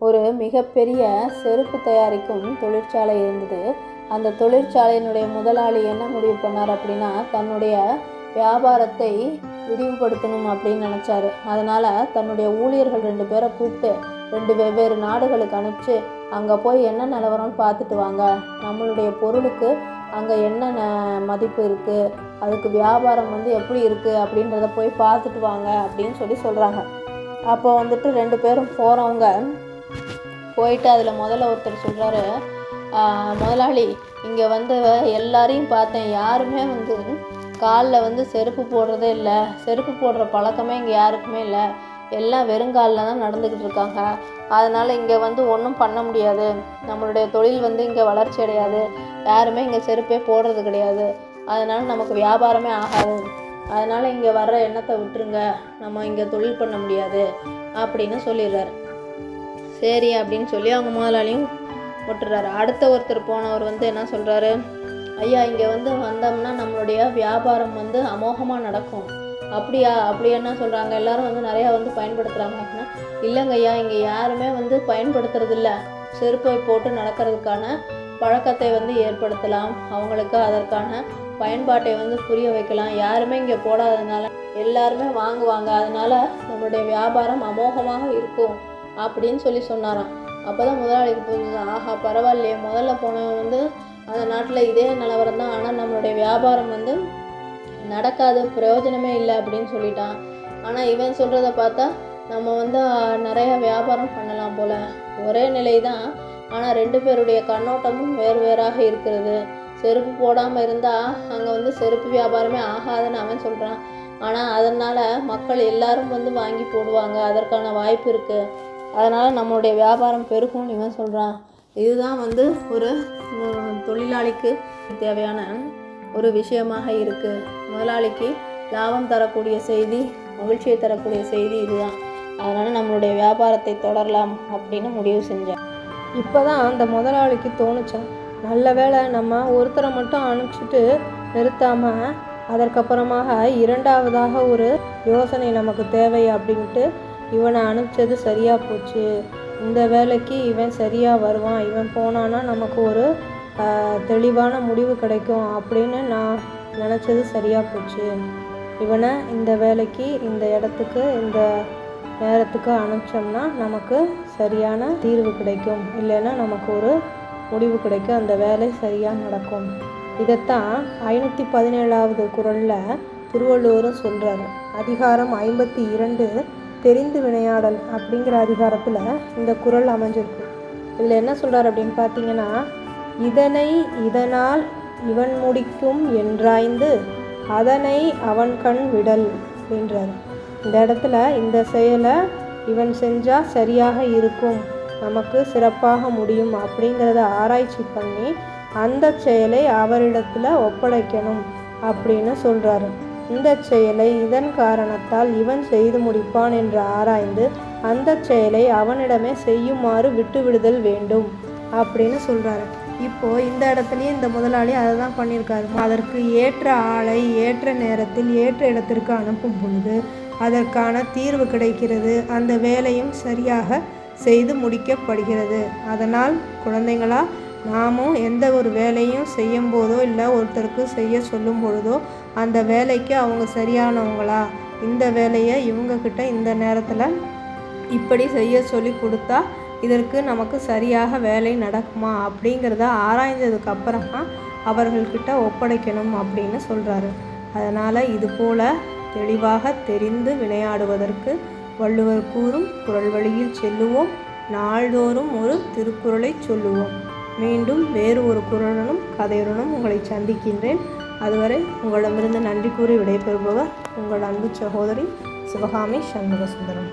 ஒரு மிகப்பெரிய செருப்பு தயாரிக்கும் தொழிற்சாலை இருந்தது. அந்த தொழிற்சாலையினுடைய முதலாளி என்ன முடிவு பண்ணார் அப்படின்னா தன்னுடைய வியாபாரத்தை விரிவுபடுத்தணும் அப்படின்னு நினச்சாரு. அதனால் தன்னுடைய ஊழியர்கள் ரெண்டு பேரை கூப்பிட்டு ரெண்டு வெவ்வேறு நாடுகளுக்கு அனுப்பிச்சு அங்கே போய் என்ன நிலவரம்னு பார்த்துட்டு வாங்க. நம்மளுடைய பொருளுக்கு அங்கே என்ன ந- மதிப்பு இருக்குது அதுக்கு வியாபாரம் வந்து எப்படி இருக்குது அப்படின்றத போய் பார்த்துட்டு வாங்க அப்படின்னு சொல்லி சொல்கிறாங்க அப்போ வந்துட்டு ரெண்டு பேரும் போகிறவங்க போயிட்டு அதில் முதல்ல ஒருத்தர் சொல்கிறாரு முதலாளி இங்கே வந்து எல்லாரையும் பார்த்தேன். யாருமே வந்து காலில் வந்து செருப்பு போடுறதே இல்லை. செருப்பு போடுற பழக்கமே இங்கே யாருக்குமே இல்லை. எல்லாம் வெறுங்காலில் தான் நடந்துக்கிட்டு இருக்காங்க. அதனால் இங்கே வந்து ஒன்றும் பண்ண முடியாது. நம்மளுடைய தொழில் வந்து இங்கே வளர்ச்சி அடையாது. யாருமே இங்கே செருப்பே போடுறது கிடையாது. அதனால் நமக்கு வியாபாரமே ஆகாது. அதனால் இங்கே வர்ற எண்ணத்தை விட்டுருங்க. நம்ம இங்கே தொழில் பண்ண முடியாது. அப்படின்னு சொல்லிடுறாரு. சரி அப்படின்னு சொல்லி அவங்க முதலாளியும் விட்டுறாரு அடுத்த ஒருத்தர் போனவர் வந்து என்ன சொல்கிறாரு ஐயா இங்கே வந்து வந்தோம்னா நம்மளுடைய வியாபாரம் வந்து அமோகமாக நடக்கும். அப்படியா? அப்படி என்ன சொல்கிறாங்க எல்லாரும் வந்து நிறையா வந்து பயன்படுத்துகிறாங்க அப்படின்னா இல்லைங்க ஐயா இங்கே யாருமே வந்து பயன்படுத்துறதில்ல. செருப்பை போட்டு நடக்கிறதுக்கான பழக்கத்தை வந்து ஏற்படுத்தலாம். அவங்களுக்கு அதற்கான பயன்பாட்டை வந்து புரிய வைக்கலாம். யாருமே இங்கே போடாததுனால எல்லாருமே வாங்குவாங்க. அதனால் நம்மளுடைய வியாபாரம் அமோகமாக இருக்கும். அப்படின்னு சொல்லி சொன்னாராம். அப்போ தான் முதலாளிக்கு புரிஞ்சுது ஆஹா பரவாயில்லையே முதல்ல போனவன் வந்து அந்த நாட்டில் இதே நிலவரம் தான். ஆனால் நம்மளுடைய வியாபாரம் வந்து நடக்காது பிரயோஜனமே இல்லை அப்படின்னு சொல்லிட்டான். ஆனால் இவன் சொல்கிறத பார்த்தா நம்ம வந்து நிறைய வியாபாரம் பண்ணலாம் போல். ஒரே நிலை தான் ஆனால் ரெண்டு பேருடைய கண்ணோட்டமும் வேறு வேறாக இருக்கிறது. செருப்பு போடாமல் இருந்தால் அங்கே வந்து செருப்பு வியாபாரமே ஆகாதுன்னு அவன் சொல்கிறான் ஆனால் அதனால் மக்கள் எல்லாரும் வந்து வாங்கி போடுவாங்க. அதற்கான வாய்ப்பு இருக்குது அதனால் நம்மளுடைய வியாபாரம் பெருகும்னு இவன் சொல்கிறான் இதுதான் வந்து ஒரு தொழிலாளிக்கு தேவையான ஒரு விஷயமாக இருக்குது முதலாளிக்கு லாபம் தரக்கூடிய செய்தி மகிழ்ச்சியை தரக்கூடிய செய்தி இதுதான். அதனால் நம்மளுடைய வியாபாரத்தை தொடரலாம் அப்படின்னு முடிவு செஞ்சேன். இப்போ தான் அந்த முதலாளிக்கு தோணுச்சேன் நல்ல வேளை நம்ம ஒருத்தரை மட்டும் அனுப்பிச்சிட்டு நிறுத்தாமல் அதற்கப்புறமாக இரண்டாவதாக ஒரு யோசனை நமக்கு தேவை அப்படின்ட்டு இவனை அனுப்பிச்சது சரியாக போச்சு. இந்த வேலைக்கு இவன் சரியாக வருவான். இவன் போனான்னா நமக்கு ஒரு தெளிவான முடிவு கிடைக்கும் அப்படின்னு நான் நினச்சது சரியாக போச்சு. இவனை இந்த வேலைக்கு இந்த இடத்துக்கு இந்த நேரத்துக்கு அனுப்பிச்சோம்னா நமக்கு சரியான தீர்வு கிடைக்கும். இல்லைன்னா நமக்கு ஒரு முடிவு கிடைக்கும். அந்த வேலை சரியாக நடக்கும். இதைத்தான் ஐநூற்றி பதினேழாவது குரலில் திருவள்ளுவரும் சொல்கிறாரு அதிகாரம் ஐம்பத்தி இரண்டு தெரிந்து வினையாடல் அப்படிங்கிற அதிகாரத்தில் இந்த குரல் அமைஞ்சிருக்கு. இதில் என்ன சொல்கிறார் அப்படின்னு பார்த்தீங்கன்னா இதனை இதனால் இவன் முடிக்கும் என்றாய்ந்து அதனை அவன் கண் விடல் அப்படின்றாரு இந்த இடத்துல இந்த செயலை இவன் செஞ்சால் சரியாக இருக்கும் நமக்கு சிறப்பாக முடியும் அப்படிங்கிறத ஆராய்ச்சி பண்ணி அந்த செயலை அவரிடத்தில் ஒப்படைக்கணும் அப்படின்னு சொல்கிறாரு இந்த செயலை இதன் காரணத்தால் இவன் செய்து முடிப்பான் என்று ஆராய்ந்து அந்த செயலை அவனிடமே செய்யுமாறு விட்டுவிடுதல் வேண்டும் அப்படின்னு சொல்கிறாரு இப்போ இந்த இடத்துலையும் இந்த முதலாளி அதை தான் பண்ணியிருக்காரு. அதற்கு ஏற்ற ஆளை ஏற்ற நேரத்தில் ஏற்ற இடத்திற்கு அனுப்பும் பொழுது அதற்கான தீர்வு கிடைக்கிறது. அந்த வேலையும் சரியாக செய்து முடிக்கப்படுகிறது. அதனால் குழந்தைங்களா நாமும் எந்த ஒரு வேலையும் செய்யும் போதோ இல்லை ஒருத்தருக்கு செய்ய சொல்லும் பொழுதோ அந்த வேலைக்கு அவங்க சரியானவங்களா? இந்த வேலையை இவங்கக்கிட்ட இந்த நேரத்தில் இப்படி செய்ய சொல்லி கொடுத்தா இதற்கு நமக்கு சரியாக வேலை நடக்குமா? அப்படிங்கிறத ஆராய்ந்ததுக்கப்புறம் அப்புறமா அவர்கள்கிட்ட ஒப்படைக்கணும் அப்படின்னு சொல்கிறாரு அதனால் இது போல் தெளிவாக தெரிந்து விளையாடுவதற்கு வள்ளுவர் கூறும் குரல் வழியில் செல்லுவோம். நாள்தோறும் ஒரு திருக்குறளை சொல்லுவோம். மீண்டும் வேறு ஒரு குரலுடனும் கதையுடனும் உங்களை சந்திக்கின்றேன். அதுவரை உங்களிடமிருந்து நன்றி கூறி விடைபெறுபவர் உங்கள் அன்பு சகோதரி சிவகாமி சண்முகசுந்தரம்.